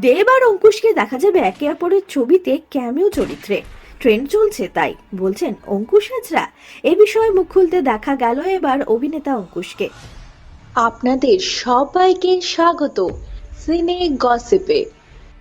দেব আর অঙ্কুশকে দেখা যাবে একে অপরের ছবিতে ক্যামিও চরিত্রে। ট্রেন্ড চলছে তাই, বলছেন অঙ্কুশ হাজরা। এ বিষয়ে মুখ খুলতে দেখা গেল এবার অভিনেতা অঙ্কুশকে। আপনাদের সবাইকে স্বাগত। সিনে গসিপে।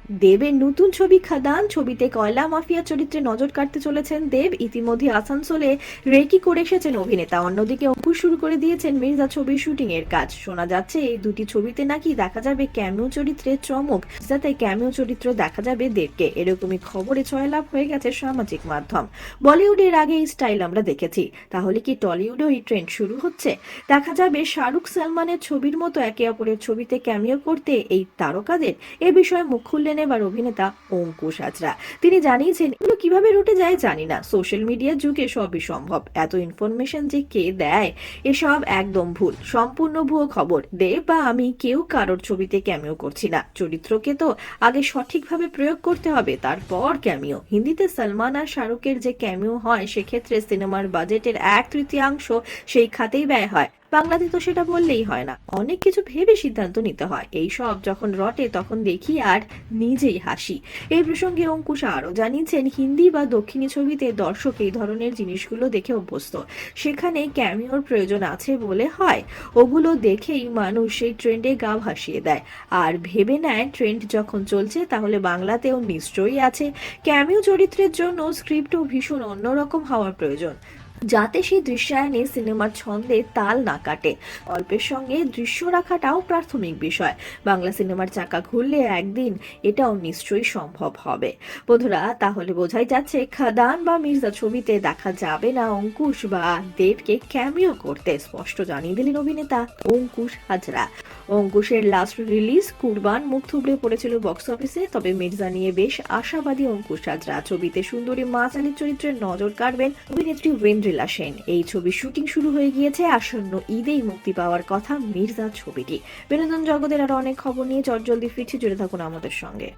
দেবের নতুন ছবি খাদান, ছবিতে কয়লা মাফিয়া চরিত্রে নজর কাটতে চলেছেন দেব। ইতিমধ্যে আসানসোলে রেকি করে এসেছেন অভিনেতা। অন্যদিকে অঙ্কুশ শুরু করে দিয়েছেন মির্জা ছবির শুটিং এর কাজ। শোনা যাচ্ছে, এই দুটি ছবিতে নাকি দেখা যাবে ক্যামিও চরিত্রের চমক, যাতে ক্যামিও চরিত্র দেখা যাবে দেবকে। এরকমই খবরে ছয়লাভ হয়ে গেছে সামাজিক মাধ্যম। বলিউডের আগে এই স্টাইল আমরা দেখেছি। তাহলে কি টলিউডেও এই ট্রেন্ড শুরু হচ্ছে? দেখা যাবে শাহরুখ সালমানের ছবির মতো একে অপরের ছবিতে ক্যামিও করতে এই তারকাদের? এ বিষয়ে মুখ খুললেন এবার অভিনেতা অঙ্কুশ হাজরা। তিনি জানিয়েছেন, এগুলো কীভাবে রুটে যায় জানি না। সোশ্যাল মিডিয়ার যুগে সবই সম্ভব। এত ইনফরমেশন যে কে দেয়, এসব একদম ভুল। সম্পূর্ণ ভুয়ো খবর। দেব বা আমি কেউ কারোর ছবিতে ক্যামিও করছি না। চরিত্রকে তো আগে সঠিকভাবে প্রয়োগ করতে হবে, তারপর ক্যামিও হিন্দিতে সালমান আর শাহরুখের যে ক্যামিও হয়, সেক্ষেত্রে সিনেমার বাজেটের এক তৃতীয়াংশ সেই খাতেই ব্যয় হয়। বাংলাতে তো সেটা বললেই হয় না। অনেক কিছু ভেবে সিদ্ধান্ত নিতে হয়। এই সব যখন রটে, তখন দেখি আর নিজেই হাসি। এই প্রসঙ্গে অঙ্কুশ আরও জানিয়েছেন, হিন্দি বা দক্ষিণী ছবিতে দর্শক এই ধরনের জিনিসগুলো দেখে অভ্যস্ত। সেখানে ক্যামিওর প্রয়োজন আছে বলে হয়। ওগুলো দেখেই মানুষ সেই ট্রেন্ডে গা ভাসিয়ে দেয়। আর ভেবে নেয়, ট্রেন্ড যখন চলছে, তাহলে বাংলাতেও নিশ্চয়ই আছে। ক্যামিও চরিত্রের জন্য স্ক্রিপ্টও ভীষণ অন্যরকম হওয়ার প্রয়োজন। যাতে সেই দৃশ্যায়নে সিনেমার ছন্দে তাল না কাটে। অল্পের সঙ্গে দৃশ্য রাখাটাও প্রাথমিক বিষয়। বাংলা সিনেমার চাকা ঘুরলে একদিন এটাও নিশ্চয়ই সম্ভব হবে। বন্ধুরা, তাহলে বোঝাই যাচ্ছে খাদান বা মির্জা ছবিতে দেখা যাবে না অঙ্কুশ বা দেবকে ক্যামিও করতে, স্পষ্ট জানিয়ে দিলেন অভিনেতা অঙ্কুশ হাজরা। অঙ্কুশের লাস্ট রিলিজ কুরবান মুখ থুবড়ে পড়েছিল বক্স অফিসে তবে মির্জা নিয়ে বেশ আশাবাদী অঙ্কুশ হাজরা। ছবিতে সুন্দরী মা চালির চরিত্রে নজর কাড়বেন অভিনেত্রী ওয়েন্দ্রিলা সেন। এই ছবির শুটিং শুরু হয়ে গিয়েছে, আসন্ন ঈদেই মুক্তি পাওয়ার কথা মির্জা ছবিটি। বিনোদন জগতের আরও অনেক খবর নিয়ে চটজলদি ফিরছে, জুড়ে থাকুন আমাদের সঙ্গে।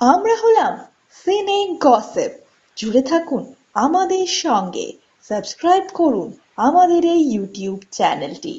আমরা হলাম সিনে গসেপ। জুড়ে থাকুন আমাদের সঙ্গে। সাবস্ক্রাইব করুন আমাদের এই ইউটিউব চ্যানেলটি।